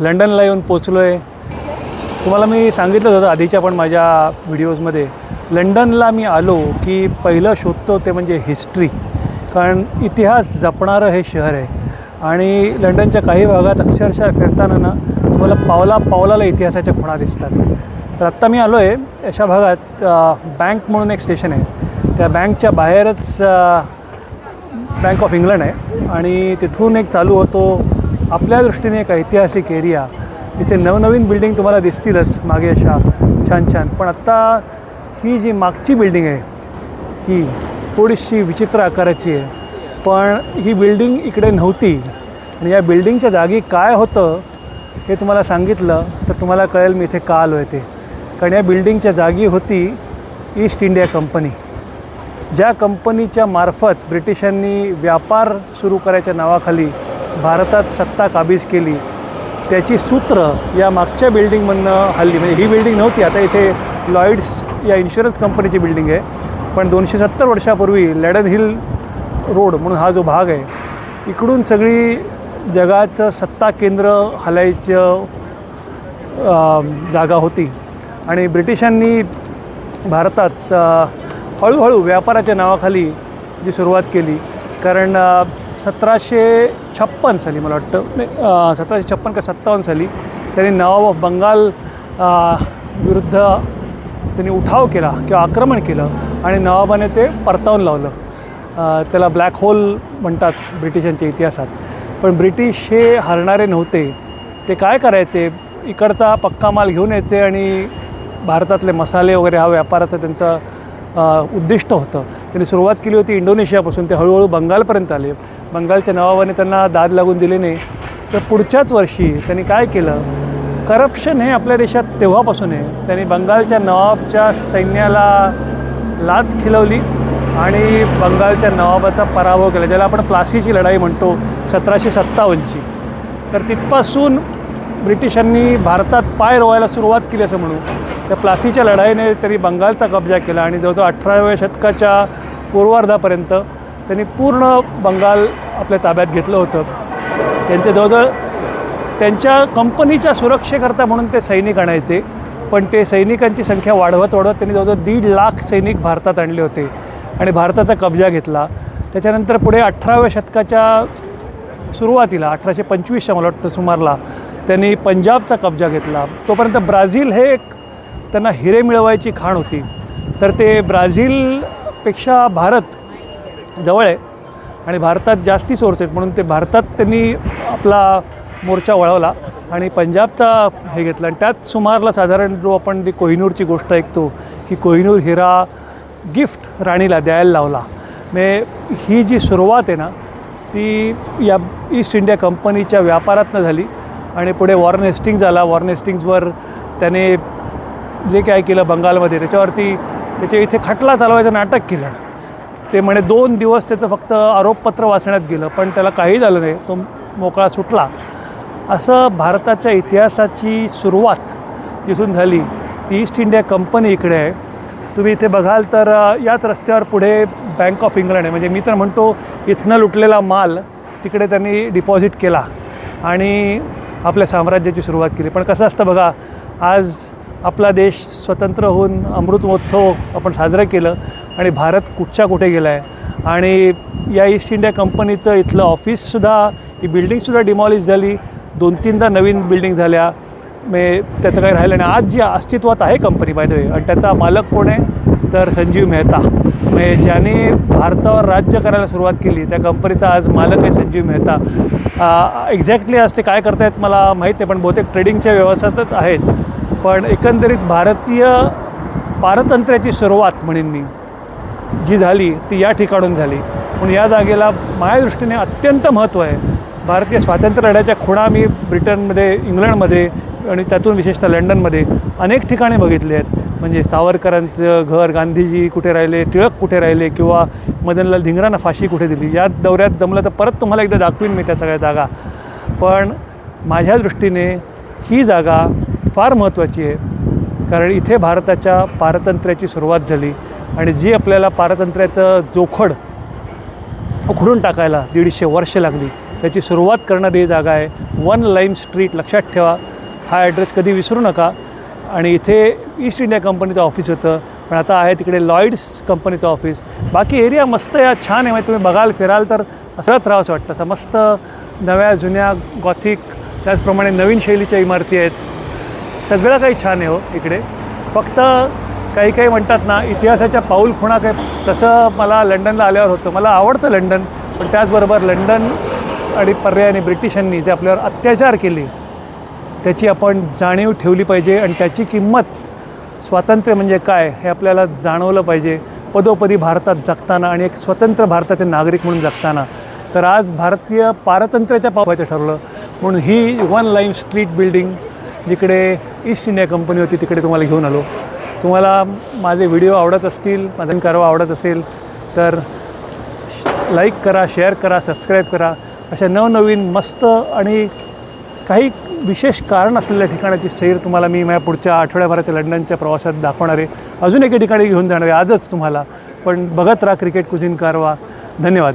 लंडनला येऊन पोचलो आहे तुम्हाला मी सांगितलं होतं आधीच्या पण माझ्या व्हिडिओजमध्ये लंडनला मी आलो की पहिलं शोधतो ते म्हणजे हिस्ट्री. कारण इतिहास जपणारं हे शहर आहे. आणि लंडनच्या काही भागात अक्षरशः फिरताना ना तुम्हाला पावला पावलाला इतिहासाच्या खुणा दिसतात. तर आत्ता मी आलो आहे अशा भागात बँक म्हणून एक स्टेशन आहे. त्या बँकच्या बाहेरच बँक ऑफ इंग्लंड आहे. आणि तिथून एक चालू होतो आपल्या दृष्टीने एक ऐतिहासिक एरिया इथे नवनवीन बिल्डिंग तुम्हाला दिसतीलच मागे अशा छान छान. पण आत्ता ही जी मागची बिल्डिंग आहे ही थोडीशी विचित्र आकाराची आहे. पण ही बिल्डिंग इकडे नव्हती. आणि या बिल्डिंगच्या जागी काय होतं हे तुम्हाला सांगितलं तर तुम्हाला कळेल मी इथे का आलो आहे ते. कारण या बिल्डिंगच्या जागी होती ईस्ट इंडिया कंपनी ज्या कंपनीच्या मार्फत ब्रिटिशांनी व्यापार सुरू करायच्या नावाखाली भारतात सत्ता काबीज केली. त्याची सूत्र या मागच्या बिल्डिंगमधनं हल्ली म्हणजे ही बिल्डिंग नव्हती आता इथे लॉईड्स या इन्शुरन्स कंपनीची बिल्डिंग आहे. पण दोनशे सत्तर वर्षापूर्वी लॅडन हिल रोड म्हणून हा जो भाग आहे इकडून सगळी जगाचं सत्ता केंद्र हलायचं जागा होती. आणि ब्रिटिशांनी भारतात हळूहळू व्यापाराच्या नावाखाली जी सुरुवात केली. कारण सतराशे छप्पन साली मला वाटतं. नाही सतराशे छप्पन का सत्तावन्न साली त्यांनी नवाब ऑफ बंगाल विरुद्ध त्यांनी उठाव केला किंवा आक्रमण केलं आणि नवाबाने ते परतावून लावलं. त्याला ब्लॅक होल म्हणतात ब्रिटिशांच्या इतिहासात. पण ब्रिटिश हे हरणारे नव्हते. ते काय करायचे? इकडचा पक्का माल घेऊन यायचे आणि भारतातले मसाले वगैरे हा व्यापाराचं त्यांचं उद्दिष्ट होतं. त्यांनी सुरुवात केली होती इंडोनेशियापासून. ते हळूहळू बंगालपर्यंत आले. बंगालच्या नवाबाने त्यांना दाद लागून दिले नाही. तर पुढच्याच वर्षी त्यांनी काय केलं? करप्शन हे आपल्या देशात तेव्हापासून आहे. त्यांनी बंगालच्या नवाबच्या सैन्याला लाच खिलवली आणि बंगालच्या नवाबाचा पराभव केला ज्याला आपण प्लासीची लढाई म्हणतो सतराशे सत्तावन्नची. तर तिथपासून ब्रिटिशांनी भारतात पाय रोवायला सुरुवात केली असं म्हणू. त्या प्लासीच्या लढाईने त्यांनी बंगालचा कब्जा केला आणि जवळजवळ अठराव्या शतकाच्या पूर्वार्धापर्यंत त्यांनी पूर्ण बंगाल आपल्या ताब्यात घेतलं होतं. त्यांचे जवळजवळ त्यांच्या कंपनीच्या सुरक्षेकरता म्हणून ते सैनिक आणायचे. पण ते सैनिकांची संख्या वाढवत वाढवत त्यांनी जवळजवळ दीड लाख सैनिक भारतात आणले होते आणि भारताचा कब्जा घेतला. त्याच्यानंतर पुढे अठराव्या शतकाच्या सुरुवातीला अठराशे पंचवीसच्या मला वाटतं सुमारला त्यांनी पंजाबचा कब्जा घेतला. तोपर्यंत ब्राझील हे एक त्यांना हिरे मिळवायची खाण होती. तर ते ब्राझीलपेक्षा भारत जवळ आहे आणि भारतात जास्ती सोर्स आहेत. म्हणून ते भारतात त्यांनी आपला मोर्चा वळवला आणि पंजाबचा हे घेतला. आणि त्यात सुमारला साधारण जो आपण ती कोहिनूरची गोष्ट ऐकतो की कोहिनूर हिरा गिफ्ट राणीला द्यायला लावला. मे ही जी सुरुवात आहे ना ती या ईस्ट इंडिया कंपनीच्या व्यापारातनं झाली. आणि पुढे वॉर्न हेस्टिंग आला वॉर्न हेस्टिंग्जवर त्याने जे काय केलं बंगालमध्ये त्याच्यावरती त्याच्या इथे खटला चालवायचं नाटक केलं. ते म्हणे दोन दिवस त्याचं फक्त आरोपपत्र वाचण्यात गेलं पण त्याला काही झालं नाही तो मोकळा सुटला. असं भारताच्या इतिहासाची सुरुवात जिथून झाली ती ईस्ट इंडिया कंपनी इकडे आहे. तुम्ही इथे बघाल तर याच रस्त्यावर पुढे बँक ऑफ इंग्लंड आहे. म्हणजे मी तर म्हणतो इथनं लुटलेला माल तिकडे त्यांनी डिपॉझिट केला आणि आपल्या साम्राज्याची सुरुवात केली. पण कसं असतं बघा आज आपला देश स्वतंत्र होऊन अमृत महोत्सव आपण साजरं केलं आणि भारत कुठच्या कुठे गेला आहे आणि या ईस्ट इंडिया कंपनीचं इथलं ऑफिससुद्धा ही बिल्डिंगसुद्धा डिमॉलिश झाली. दोन तीनदा नवीन बिल्डिंग झाल्या. मे त्याचं काही राहिलं नाही. आज जी अस्तित्वात आहे कंपनी बाय द वे आणि त्याचा मालक कोण आहे? तर संजीव मेहता. म्हणजे ज्याने भारतावर राज्य करायला सुरुवात केली त्या कंपनीचा आज मालक आहे संजीव मेहता. एक्झॅक्टली आज ते काय करतायत मला माहीत नाही पण बहुतेक ट्रेडिंगच्या व्यवसायातच आहेत. पण एकंदरीत भारतीय पारतंत्र्याची सुरुवात म्हणेन मी जी झाली ती या ठिकाणून झाली. म्हणून या जागेला माझ्या दृष्टीने अत्यंत महत्त्व आहे. भारतीय स्वातंत्र्य लढ्याच्या खुणा मी ब्रिटनमध्ये इंग्लंडमध्ये आणि त्यातून विशेषतः लंडनमध्ये अनेक ठिकाणी बघितले आहेत. म्हणजे सावरकरांचं घर गांधीजी कुठे राहिले टिळक कुठे राहिले किंवा मदनलाल धिंगरांना फाशी कुठे दिली या दौऱ्यात जमलं तर परत तुम्हाला एकदा दाखवीन मी त्या सगळ्या जागा. पण माझ्या दृष्टीने ही जागा फार महत्त्वाची आहे. कारण इथे भारताच्या पारतंत्र्याची सुरुवात झाली आणि जी आपल्याला पारतंत्र्याचं जोखड उखडून टाकायला दीडशे वर्ष लागली त्याची सुरुवात करणारी ही जागा आहे. वन लाईम स्ट्रीट लक्षात ठेवा. हा ॲड्रेस कधी विसरू नका. आणि इथे ईस्ट इंडिया कंपनीचं ऑफिस होतं पण आता आहे तिकडे लॉईड्स कंपनीचं ऑफिस. बाकी एरिया मस्त या छान आहे. म्हणजे तुम्ही बघाल फिराल तर असंच राहावंसं वाटतं. असं मस्त नव्या जुन्या गॉथिक त्याचप्रमाणे नवीन शैलीच्या इमारती आहेत. सगळं काही छान आहे हो इकडे. फक्त काही काही म्हणतात ना इतिहासाच्या पाऊल खुणा काय तसं मला लंडनला आल्यावर होतं. मला आवडतं लंडन पण त्याचबरोबर लंडन आणि पर्यायाने ब्रिटिशांनी जे आपल्यावर अत्याचार केले त्याची आपण जाणीव ठेवली पाहिजे आणि त्याची किंमत स्वातंत्र्य म्हणजे काय हे आपल्याला जाणवलं पाहिजे. पदोपदी भारतात जगताना आणि एक स्वतंत्र भारताचे नागरिक म्हणून जगताना. तर आज भारतीय पारतंत्र्याच्या पावायचं ठरवलं. म्हणून ही वन लाईन स्ट्रीट बिल्डिंग जिकडे ईस्ट इंडिया कंपनी होती तिकडे तुम्हाला घेऊन आलो. तुम्हाला माझे व्हिडिओ आवडत असतील माझा कारवा आवडत असेल तर लाईक करा शेअर करा सबस्क्राईब करा. अशा नवनवीन मस्त आणि काही विशेष कारण असलेल्या ठिकाणाची सैर तुम्हाला मी माझ्या पुढच्या आठवड्याभराच्या लंडनच्या प्रवासात दाखवणार आहे अजून एके ठिकाणी घेऊन जाणार आहे आजच तुम्हाला. पण बघत राहा क्रिकेट कुझिन कारवा. धन्यवाद.